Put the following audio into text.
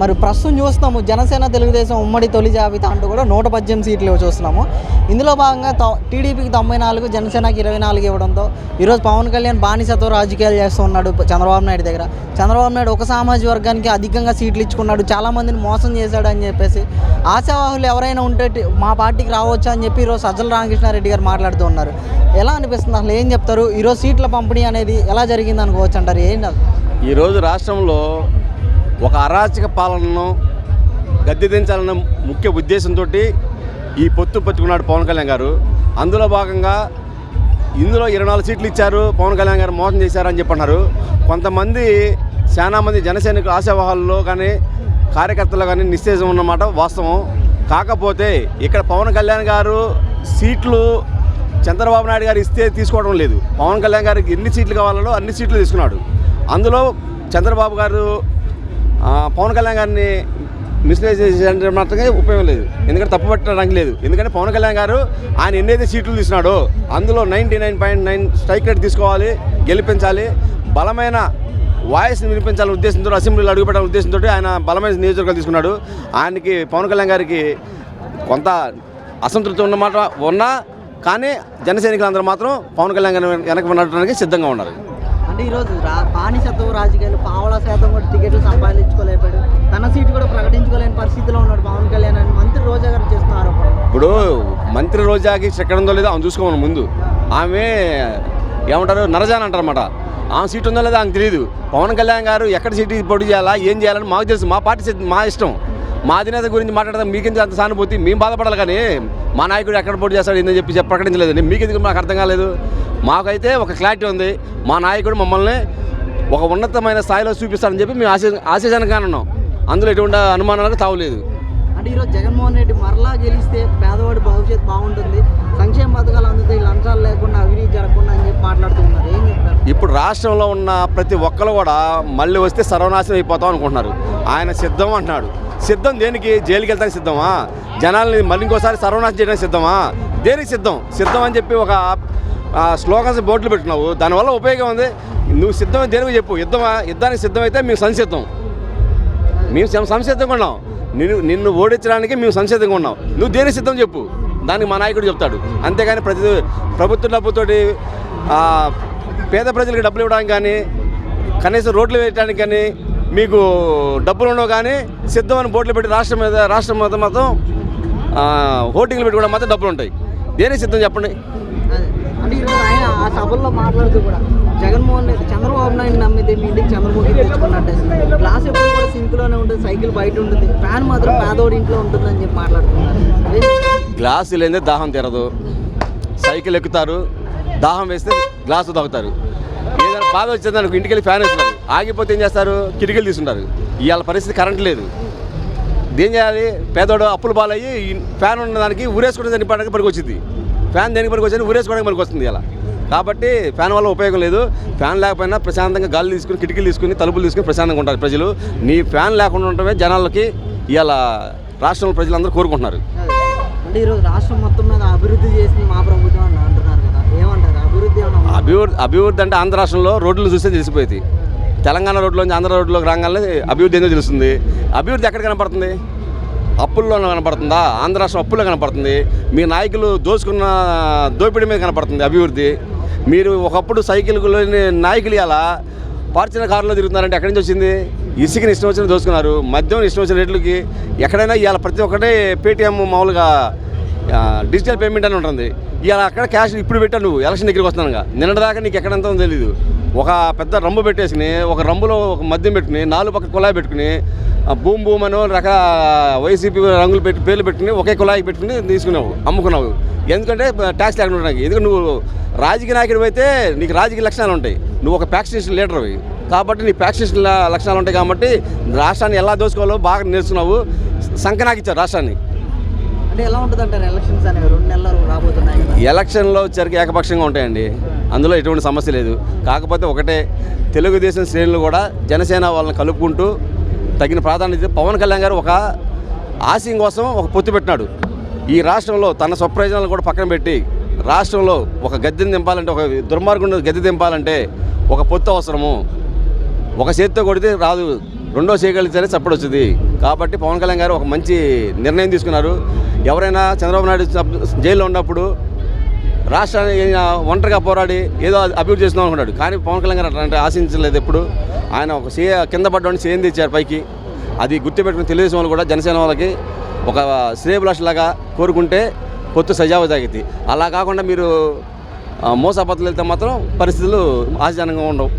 మరి ప్రస్తుతం చూస్తున్నాము జనసేన తెలుగుదేశం ఉమ్మడి తొలి జాబితా అంటూ కూడా నూట పద్దెనిమిది సీట్లు చూస్తున్నాము. ఇందులో భాగంగా టీడీపీకి తొంభై నాలుగు జనసేనకి ఇరవై నాలుగు ఇవ్వడంతో ఈరోజు పవన్ కళ్యాణ్ బానిసతో రాజకీయాలు చేస్తూ ఉన్నాడు చంద్రబాబు నాయుడు దగ్గర. చంద్రబాబు నాయుడు ఒక సామాజిక వర్గానికి అధికంగా సీట్లు ఇచ్చుకున్నాడు చాలామందిని మోసం చేశాడు అని చెప్పేసి ఆశావాహులు ఎవరైనా ఉంటే మా పార్టీకి రావచ్చు అని చెప్పి ఈరోజు సజ్జల రామకృష్ణారెడ్డి గారు మాట్లాడుతూ ఉన్నారు. ఎలా అనిపిస్తుంది అసలు ఏం చెప్తారు? ఈరోజు సీట్ల పంపిణీ అనేది ఎలా జరిగింది అనుకోవచ్చు అంటారు? ఏంటి ఈరోజు రాష్ట్రంలో ఒక అరాచక పాలనను గద్దె దించాలన్న ముఖ్య ఉద్దేశంతో ఈ పొత్తు పట్టుకున్నాడు పవన్ కళ్యాణ్ గారు. అందులో భాగంగా ఇందులో ఇరవై నాలుగు సీట్లు ఇచ్చారు పవన్ కళ్యాణ్ గారు మోసం చేశారని చెప్పన్నారు. కొంతమంది చాలా మంది జనసేనకు ఆశావాహాల్లో కానీ కార్యకర్తలు కానీ నిశ్చేజం ఉన్నమాట వాస్తవం. కాకపోతే ఇక్కడ పవన్ కళ్యాణ్ గారు సీట్లు చంద్రబాబు నాయుడు గారు ఇస్తే తీసుకోవడం లేదు. పవన్ కళ్యాణ్ గారికి ఎన్ని సీట్లు కావాలో అన్ని సీట్లు తీసుకున్నాడు. అందులో చంద్రబాబు గారు పవన్ కళ్యాణ్ గారిని మిస్లేజ్ మాత్రమే ఉపయోగం లేదు. ఎందుకంటే తప్పు పట్టడానికి లేదు. ఎందుకంటే పవన్ కళ్యాణ్ గారు ఆయన ఎన్నైతే సీట్లు తీసినాడో అందులో ninety nine point nine strike rate తీసుకోవాలి గెలిపించాలి. బలమైన వాయిస్ని వినిపించాలని ఉద్దేశంతో అసెంబ్లీలో అడుగుపెట్టాలనే ఉద్దేశంతో ఆయన బలమైన నియోజకవర్గాలు తీసుకున్నాడు. ఆయనకి పవన్ కళ్యాణ్ గారికి కొంత అసంతృప్తి ఉన్నమాట ఉన్నా కానీ జన సైనికులందరూ మాత్రం పవన్ కళ్యాణ్ గారిని వెనక ఉండడానికి సిద్ధంగా ఉన్నారు. అంటే ఈరోజు రా బానిసత్వ రాజకీయాలు పావలా శాతం కూడా టికెట్లు సంపాదించుకోలేపాడు తన సీటు కూడా ప్రకటించుకోలేని పరిస్థితిలో ఉన్నాడు పవన్ కళ్యాణ్ అని మంత్రి రోజా గారు చేస్తున్న ఆరోపణ ఇప్పుడు మంత్రి రోజాకి చెక్కడంతో లేదో ఆమె చూసుకోమని ముందు. ఆమె ఏమంటారు నరజాన్ అంటారన్నమాట ఆమె సీట్ ఉందో లేదో ఆమెకు తెలియదు పవన్ కళ్యాణ్ గారు ఎక్కడ సీట్ పోటీ చేయాలా ఏం చేయాలని మాకు తెలుసు. మా పార్టీ మా ఇష్టం. మా అధినేత గురించి మాట్లాడదాం మీకెందుకు అంత సానుభూతి? మేము బాధపడాలి కానీ మా నాయకుడు ఎక్కడ పోటీ చేస్తాడు ఏందని చెప్పి ప్రకటించలేదండి. మీకెందుకు మాకు అర్థం కాలేదు? మాకైతే ఒక క్లారిటీ ఉంది. మా నాయకుడు మమ్మల్ని ఒక ఉన్నతమైన స్థాయిలో చూపిస్తాడని చెప్పి మేము ఆశ ఆశీజనగానే ఉన్నాం అందులో ఎటువంటి అనుమానాలకు తావులేదు. అంటే ఈరోజు జగన్మోహన్ రెడ్డి మరలా గెలిస్తే పేదవాడి భవిష్యత్తు బాగుంటుంది. సంక్షేమ పథకాలు అందుతాయి లంచాలు లేకుండా అవినీతి జరగకుండా అని చెప్పి మాట్లాడుతున్నారు ఏం చెప్తారు? ఇప్పుడు రాష్ట్రంలో ఉన్న ప్రతి ఒక్కరు కూడా మళ్ళీ వస్తే సర్వనాశనం అయిపోతాం అనుకుంటున్నారు. ఆయన సిద్ధం అంటున్నాడు. సిద్ధం దేనికి? జైలుకి వెళ్తానికి సిద్ధమా? జనాల్ని మళ్ళీ ఇంకోసారి సర్వనాశనం చేయడానికి సిద్ధమా? దేనికి సిద్ధం? సిద్ధం అని చెప్పి ఒక స్లోగన్స్ బోర్డులు పెట్టున్నావు దానివల్ల ఉపయోగం ఉంది. నువ్వు సిద్ధం దేనికి చెప్పు? యుద్ధమా? యుద్ధానికి సిద్ధమైతే మేము సంసిద్ధం. మేము సంసిద్ధంగా ఉన్నాం. నిన్ను నిన్ను ఓడించడానికి మేము సంసిద్ధంగా ఉన్నాం. నువ్వు దేనికి సిద్ధం చెప్పు? దానికి మా నాయకుడు చెప్తాడు. అంతేగాని ప్రతి ప్రభుత్వ డబ్బుతోటి పేద ప్రజలకు డబ్బులు ఇవ్వడానికి కానీ కనీసం రోడ్లు వేయడానికి కానీ మీకు డబ్బులు ఉండవు కానీ సిద్ధం అని బోర్డులు పెట్టి రాష్ట్రం మీద రాష్ట్రం మొత్తం మొత్తం హోటింగ్లు హోర్డింగ్లు పెట్టుకోవడం మాత్రం డబ్బులు ఉంటాయి. దేనికి సిద్ధం చెప్పండి అదే. అంటే ఈరోజు ఆయన ఆ సభల్లో మాట్లాడుతూ కూడా జగన్మోహన్ రెడ్డి చంద్రబాబు నాయుడు నమ్మితే మీ ఇంటికి చంద్రబాబు తెచ్చుకున్నట్టే. గ్లాస్ ఎప్పుడు కూడా సింక్లోనే ఉంటుంది సైకిల్ బయట ఉంటుంది ఫ్యాన్ మాత్రం పేదోడి ఇంట్లో ఉంటుందని చెప్పి మాట్లాడుతున్నారు. గ్లాస్ గ్లాసు లేదే దాహం తీరదు సైకిల్ ఎక్కుతారు దాహం వేస్తే గ్లాసు తాగుతారు. ఏదైనా బాధ వచ్చింది అనుకో ఇంటికి వెళ్ళి ఫ్యాన్ వేస్తున్నారు. ఆగిపోతే ఏం చేస్తారు? కిటికీలు తీసుకుంటారు. ఇవాళ పరిస్థితి కరెంట్ లేదు. ఏం చేయాలి? పేదోడు అప్పులు పాలయ్యి ఫ్యాన్ ఉన్నదానికి ఊరేసుకునే దానికి పడక పనికి వచ్చింది. ఫ్యాన్ దేనికి పనికి వచ్చింది? ఊరేసుకోవడానికి పనికి వస్తుంది ఇలా కాబట్టి ఫ్యాన్ వల్ల ఉపయోగం లేదు. ఫ్యాన్ లేకపోయినా ప్రశాంతంగా గాలి తీసుకుని కిటికీలు తీసుకుని తలుపులు తీసుకుని ప్రశాంతంగా ఉంటారు ప్రజలు. నీ ఫ్యాన్ లేకుండా ఉండటమే జనాలకి ఇవాళ రాష్ట్రంలో ప్రజలందరూ కోరుకుంటున్నారు. అంటే ఈరోజు రాష్ట్రం మొత్తం మీద అభివృద్ధి చేసింది మా ప్రభుత్వం అంటున్నారు కదా. ఏమంటారు? అభివృద్ధి? అభివృద్ధి అభివృద్ధి అంటే ఆంధ్ర రాష్ట్రంలో రోడ్లు చూస్తే తెలిసిపోయింది. తెలంగాణ రోడ్లోంచి ఆంధ్ర రోడ్లోకి రాగానే అభివృద్ధి ఏందో తెలుస్తుంది. అభివృద్ధి ఎక్కడ కనపడుతుంది? అప్పుల్లో కనపడుతుందా? ఆంధ్ర రాష్ట్రం అప్పుల్లో కనపడుతుంది. మీ నాయకులు దోచుకున్న దోపిడీ మీద కనపడుతుంది అభివృద్ధి. మీరు ఒకప్పుడు సైకిల్లోని నాయకులు ఇలా పార్చిన కారులో తిరుగుతున్నారంటే ఎక్కడి నుంచి వచ్చింది? ఇసుకని ఇష్టం వచ్చిన దోచుకున్నారు మద్యం ఇష్టం వచ్చిన రేట్లకి ఎక్కడైనా ఇవాళ ప్రతి ఒక్కటే పేటీఎం మామూలుగా డిజిటల్ పేమెంట్ అని ఉంటుంది. ఇవాళ అక్కడ క్యాష్ ఇప్పుడు పెట్టావు నువ్వు ఎలక్షన్ దగ్గరికి వస్తున్నానుగా నిన్నటిదాకా నీకు ఎక్కడంత తెలియదు ఒక పెద్ద రంబు పెట్టేసుకుని ఒక రంబులో ఒక మద్యం పెట్టుకుని నాలుగు పక్క కుళాయి పెట్టుకుని బూమ్ బూమ్ అని రక వైసీపీ రంగులు పెట్టి పేర్లు పెట్టుకుని ఒకే కుళాయి పెట్టుకుని తీసుకున్నావు అమ్ముకున్నావు. ఎందుకంటే ట్యాక్స్ లేకుండా ఉండడానికి. ఎందుకంటే నువ్వు రాజకీయ నాయకుడు అయితే నీకు రాజకీయ లక్షణాలు ఉంటాయి. నువ్వు ఒక ప్యాక్సినేషన్ లీడర్వి కాబట్టి నీ ప్యాక్సినేషన్ లక్షణాలు ఉంటాయి కాబట్టి రాష్ట్రాన్ని ఎలా దోచుకోవాలో బాగా నేర్చుకున్నావు. సంకనాకిచ్చావు రాష్ట్రాన్ని. అంటే ఎలా ఉంటుంది అంటారు? ఎలక్షన్స్ అనేవి రెండు నెలలు రాబోతున్నాయి ఎలక్షన్లో వచ్చరికి ఏకపక్షంగా ఉంటాయండి. అందులో ఎటువంటి సమస్య లేదు. కాకపోతే ఒకటే తెలుగుదేశం శ్రేణులు కూడా జనసేన వాళ్ళని కలుపుకుంటూ తగిన ప్రాధాన్యత పవన్ కళ్యాణ్ గారు ఒక ఆశయం కోసం ఒక పొత్తు పెట్టినాడు. ఈ రాష్ట్రంలో తన స్వప్రయోజనాలు కూడా పక్కన పెట్టి రాష్ట్రంలో ఒక గద్దెని దింపాలంటే ఒక దుర్మార్గుడు గద్దె దింపాలంటే ఒక పొత్తు అవసరము. ఒక చేతితో కొడితే రాదు రెండో చేయగలిగితేనే చప్పుడు వచ్చింది కాబట్టి పవన్ కళ్యాణ్ గారు ఒక మంచి నిర్ణయం తీసుకున్నారు. ఎవరైనా చంద్రబాబు నాయుడు జైల్లో ఉన్నప్పుడు రాష్ట్రాన్ని ఒంటరిగా పోరాడి ఏదో అభివృద్ధి చేస్తున్నాం అనుకున్నాడు. కానీ పవన్ కళ్యాణ్ గారు అట్లాంటి ఆశించలేదు ఎప్పుడు. ఆయన ఒక సీ కింద పడ్డాన్ని సీఎం తెచ్చారు పైకి? అది గుర్తుపెట్టుకుని తెలుగుదేశం వాళ్ళు కూడా జనసేన వాళ్ళకి ఒక శ్రేయభిలాషలాగా కోరుకుంటే పొత్తు సజావు సజావుతాగిద్ది అలా కాకుండా మీరు ఆ, వెళ్తే మాత్రం పరిస్థితులు ఆశాజనకంగా ఉండవు.